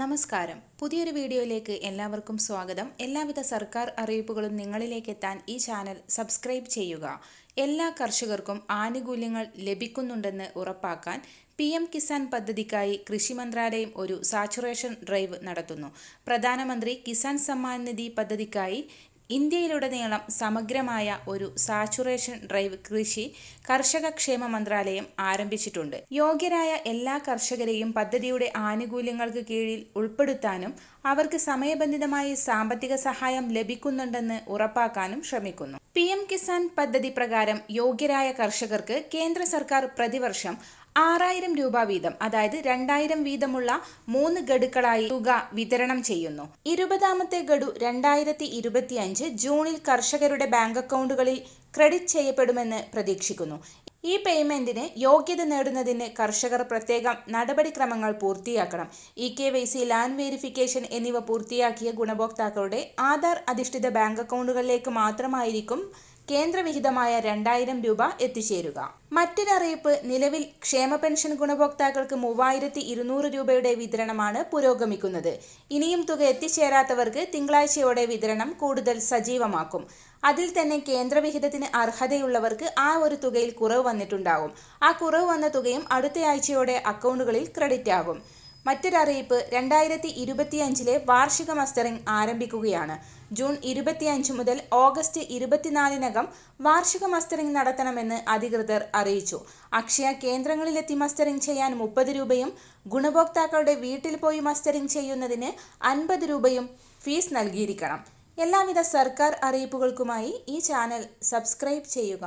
നമസ്കാരം. പുതിയൊരു വീഡിയോയിലേക്ക് എല്ലാവർക്കും സ്വാഗതം. എല്ലാവിധ സർക്കാർ അറിയിപ്പുകളും നിങ്ങളിലേക്ക് എത്താൻ ഈ ചാനൽ സബ്സ്ക്രൈബ് ചെയ്യുക. എല്ലാ കർഷകർക്കും ആനുകൂല്യങ്ങൾ ലഭിക്കുന്നുണ്ടെന്ന് ഉറപ്പാക്കാൻ പി എം കിസാൻ പദ്ധതിക്കായി കൃഷി മന്ത്രാലയം ഒരു സാച്ചുറേഷൻ ഡ്രൈവ് നടത്തുന്നു. പ്രധാനമന്ത്രി കിസാൻ സമ്മാൻ നിധി പദ്ധതിക്കായി ഇന്ത്യയിലുടനീളം സമഗ്രമായ ഒരു സാച്ചുറേഷൻ ഡ്രൈവ് കൃഷി കർഷക ക്ഷേമ മന്ത്രാലയം ആരംഭിച്ചിട്ടുണ്ട്. യോഗ്യരായ എല്ലാ കർഷകരെയും പദ്ധതിയുടെ ആനുകൂല്യങ്ങൾക്ക് കീഴിൽ ഉൾപ്പെടുത്താനും അവർക്ക് സമയബന്ധിതമായി സാമ്പത്തിക സഹായം ലഭിക്കുന്നുണ്ടെന്ന് ഉറപ്പാക്കാനും ശ്രമിക്കുന്നു. പി എം കിസാൻ പദ്ധതി പ്രകാരം യോഗ്യരായ കർഷകർക്ക് കേന്ദ്ര സർക്കാർ പ്രതിവർഷം ആറായിരം രൂപ വീതം അതായത് രണ്ടായിരം വീതമുള്ള മൂന്ന് ഗഡുക്കളായി തുക വിതരണം ചെയ്യുന്നു. ഇരുപതാമത്തെ ഗഡു രണ്ടായിരത്തി ഇരുപത്തിയഞ്ച് ജൂണിൽ കർഷകരുടെ ബാങ്ക് അക്കൗണ്ടുകളിൽ ക്രെഡിറ്റ് ചെയ്യപ്പെടുമെന്ന് പ്രതീക്ഷിക്കുന്നു. ഈ പേയ്മെന്റിന് യോഗ്യത നേടുന്നതിന് കർഷകർ പ്രത്യേകം നടപടിക്രമങ്ങൾ പൂർത്തിയാക്കണം. E K Y C land verification എന്നിവ പൂർത്തിയാക്കിയ ഗുണഭോക്താക്കളുടെ ആധാർ അധിഷ്ഠിത ബാങ്ക് അക്കൗണ്ടുകളിലേക്ക് മാത്രമായിരിക്കും കേന്ദ്രവിഹിതമായ രണ്ടായിരം രൂപ എത്തിച്ചേരുക. മറ്റൊരറിയിപ്പ് നിലവിൽ ക്ഷേമ പെൻഷൻ ഗുണഭോക്താക്കൾക്ക് മൂവായിരത്തി ഇരുന്നൂറ് രൂപയുടെ വിതരണമാണ് പുരോഗമിക്കുന്നത്. ഇനിയും തുക എത്തിച്ചേരാത്തവർക്ക് തിങ്കളാഴ്ചയോടെ വിതരണം കൂടുതൽ സജീവമാക്കും. അതിൽ തന്നെ കേന്ദ്രവിഹിതത്തിന് അർഹതയുള്ളവർക്ക് ആ ഒരു തുകയിൽ കുറവ് വന്നിട്ടുണ്ടാകും ആ കുറവ് വന്ന തുകയും അടുത്തയാഴ്ചയോടെ അക്കൗണ്ടുകളിൽ ക്രെഡിറ്റ് ആകും മറ്റൊരറിയിപ്പ് രണ്ടായിരത്തി ഇരുപത്തിയഞ്ചിലെ വാർഷിക മസ്റ്ററിംഗ് ആരംഭിക്കുകയാണ്. ജൂൺ ഇരുപത്തിയഞ്ച് മുതൽ ഓഗസ്റ്റ് ഇരുപത്തിനാലിനകം വാർഷിക മസ്റ്ററിംഗ് നടത്തണമെന്ന് അധികൃതർ അറിയിച്ചു. അക്ഷയ കേന്ദ്രങ്ങളിലെത്തി മസ്റ്ററിംഗ് ചെയ്യാൻ മുപ്പത് രൂപയും ഗുണഭോക്താക്കളുടെ വീട്ടിൽ പോയി മസ്റ്ററിംഗ് ചെയ്യുന്നതിന് അൻപത് രൂപയും ഫീസ് നൽകിയിരിക്കണം. എല്ലാവിധ സർക്കാർ അറിയിപ്പുകൾക്കുമായി ഈ ചാനൽ സബ്സ്ക്രൈബ് ചെയ്യുക.